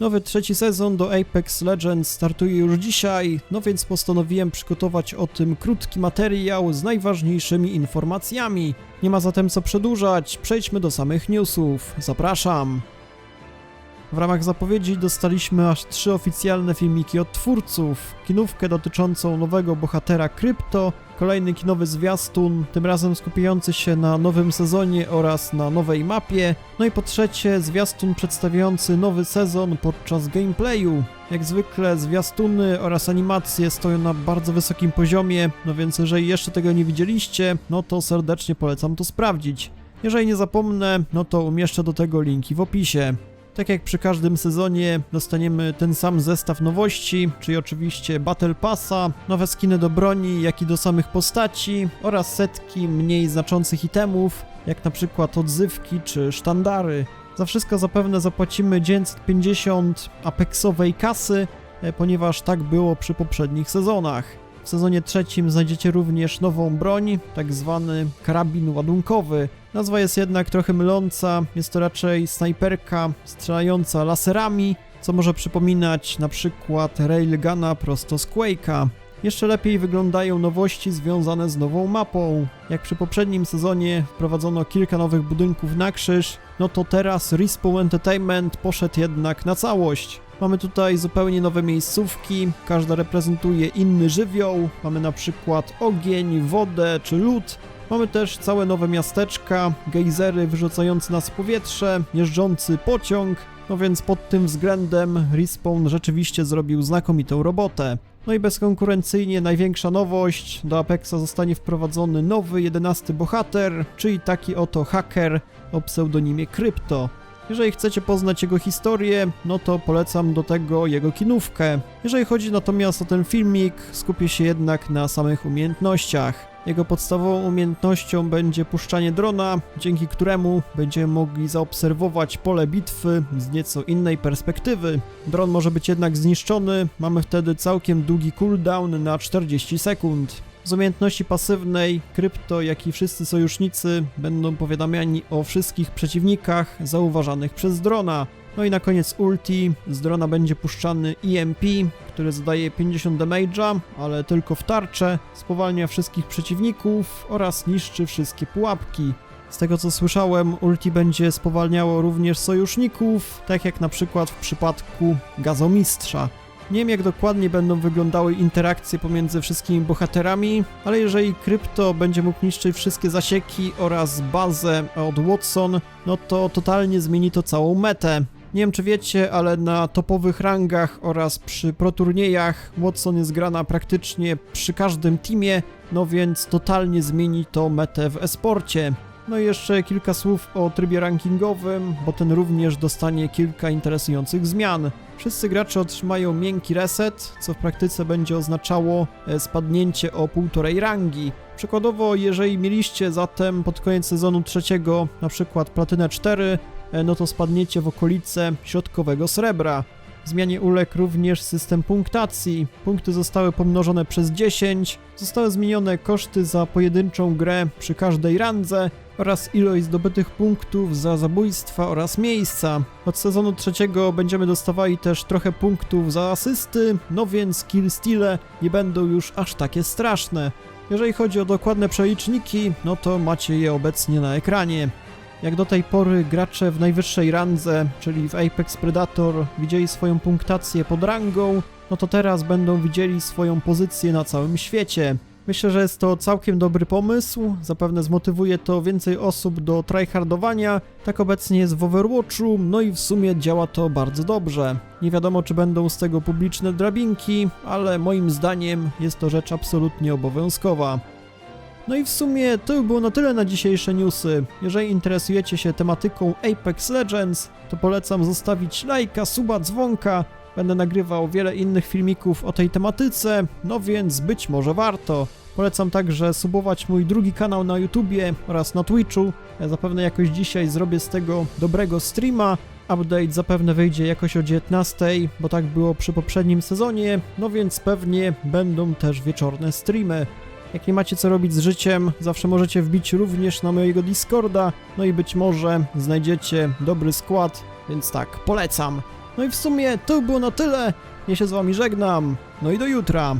Nowy trzeci sezon do Apex Legends startuje już dzisiaj, no więc postanowiłem przygotować o tym krótki materiał z najważniejszymi informacjami. Nie ma zatem co przedłużać, przejdźmy do samych newsów. Zapraszam. W ramach zapowiedzi dostaliśmy aż trzy oficjalne filmiki od twórców. Kinówkę dotyczącą nowego bohatera Krypto, kolejny kinowy zwiastun, tym razem skupiający się na nowym sezonie oraz na nowej mapie, no i po trzecie zwiastun przedstawiający nowy sezon podczas gameplayu. Jak zwykle zwiastuny oraz animacje stoją na bardzo wysokim poziomie, no więc jeżeli jeszcze tego nie widzieliście, no to serdecznie polecam to sprawdzić. Jeżeli nie zapomnę, no to umieszczę do tego linki w opisie. Tak jak przy każdym sezonie dostaniemy ten sam zestaw nowości, czyli oczywiście Battle Passa, nowe skiny do broni, jak i do samych postaci oraz setki mniej znaczących itemów, jak na przykład odzywki czy sztandary. Za wszystko zapewne zapłacimy 950 apexowej kasy, e, ponieważ tak było przy poprzednich sezonach. W sezonie trzecim znajdziecie również nową broń, tak zwany karabin ładunkowy. Nazwa jest jednak trochę myląca, jest to raczej snajperka strzelająca laserami, co może przypominać na przykład railguna prosto z Quake'a. Jeszcze lepiej wyglądają nowości związane z nową mapą. Jak przy poprzednim sezonie wprowadzono kilka nowych budynków na krzyż, no to teraz Respawn Entertainment poszedł jednak na całość. Mamy tutaj zupełnie nowe miejscówki, każda reprezentuje inny żywioł. Mamy na przykład ogień, wodę czy lód. Mamy też całe nowe miasteczka, gejzery wyrzucające nas w powietrze, jeżdżący pociąg. No więc pod tym względem Respawn rzeczywiście zrobił znakomitą robotę. No i bezkonkurencyjnie największa nowość, do Apexa zostanie wprowadzony nowy, jedenasty bohater, czyli taki oto haker o pseudonimie Krypto. Jeżeli chcecie poznać jego historię, no to polecam do tego jego kinówkę. Jeżeli chodzi natomiast o ten filmik, skupię się jednak na samych umiejętnościach. Jego podstawową umiejętnością będzie puszczanie drona, dzięki któremu będziemy mogli zaobserwować pole bitwy z nieco innej perspektywy. Dron może być jednak zniszczony, mamy wtedy całkiem długi cooldown na 40 sekund. Z umiejętności pasywnej, krypto, jak i wszyscy sojusznicy będą powiadamiani o wszystkich przeciwnikach zauważanych przez drona. No i na koniec ulti, z drona będzie puszczany EMP, który zadaje 50 damage'a, ale tylko w tarczę, spowalnia wszystkich przeciwników oraz niszczy wszystkie pułapki. Z tego co słyszałem, ulti będzie spowalniało również sojuszników, tak jak na przykład w przypadku gazomistrza. Nie wiem jak dokładnie będą wyglądały interakcje pomiędzy wszystkimi bohaterami, ale jeżeli Krypto będzie mógł niszczyć wszystkie zasieki oraz bazę od Watson, no to totalnie zmieni to całą metę. Nie wiem czy wiecie, ale na topowych rangach oraz przy proturniejach Watson jest grana praktycznie przy każdym teamie, no więc totalnie zmieni to metę w esporcie. No i jeszcze kilka słów o trybie rankingowym, bo ten również dostanie kilka interesujących zmian. Wszyscy gracze otrzymają miękki reset, co w praktyce będzie oznaczało e, spadnięcie o półtorej rangi. Przykładowo, jeżeli mieliście zatem pod koniec sezonu trzeciego na przykład platynę 4, e, no to spadniecie w okolice środkowego srebra. Zmianie uległ również system punktacji. Punkty zostały pomnożone przez 10, zostały zmienione koszty za pojedynczą grę przy każdej randze oraz ilość zdobytych punktów za zabójstwa oraz miejsca. Od sezonu trzeciego będziemy dostawali też trochę punktów za asysty, no więc kill steale nie będą już aż takie straszne. Jeżeli chodzi o dokładne przeliczniki, no to macie je obecnie na ekranie. Jak do tej pory gracze w najwyższej randze, czyli w Apex Predator, widzieli swoją punktację pod rangą, no to teraz będą widzieli swoją pozycję na całym świecie. Myślę, że jest to całkiem dobry pomysł, zapewne zmotywuje to więcej osób do tryhardowania, tak obecnie jest w Overwatchu, no i w sumie działa to bardzo dobrze. Nie wiadomo czy będą z tego publiczne drabinki, ale moim zdaniem jest to rzecz absolutnie obowiązkowa. No i w sumie to już było na tyle na dzisiejsze newsy. Jeżeli interesujecie się tematyką Apex Legends, to polecam zostawić lajka, suba, dzwonka. Będę nagrywał wiele innych filmików o tej tematyce, no więc być może warto. Polecam także subować mój drugi kanał na YouTubie oraz na Twitchu. Ja zapewne jakoś dzisiaj zrobię z tego dobrego streama. Update zapewne wyjdzie jakoś o 19, bo tak było przy poprzednim sezonie, no więc pewnie będą też wieczorne streamy. Jak nie macie co robić z życiem, zawsze możecie wbić również na mojego Discorda, no i być może znajdziecie dobry skład, więc tak, polecam. No i w sumie to było na tyle. Ja się z wami żegnam. No i do jutra.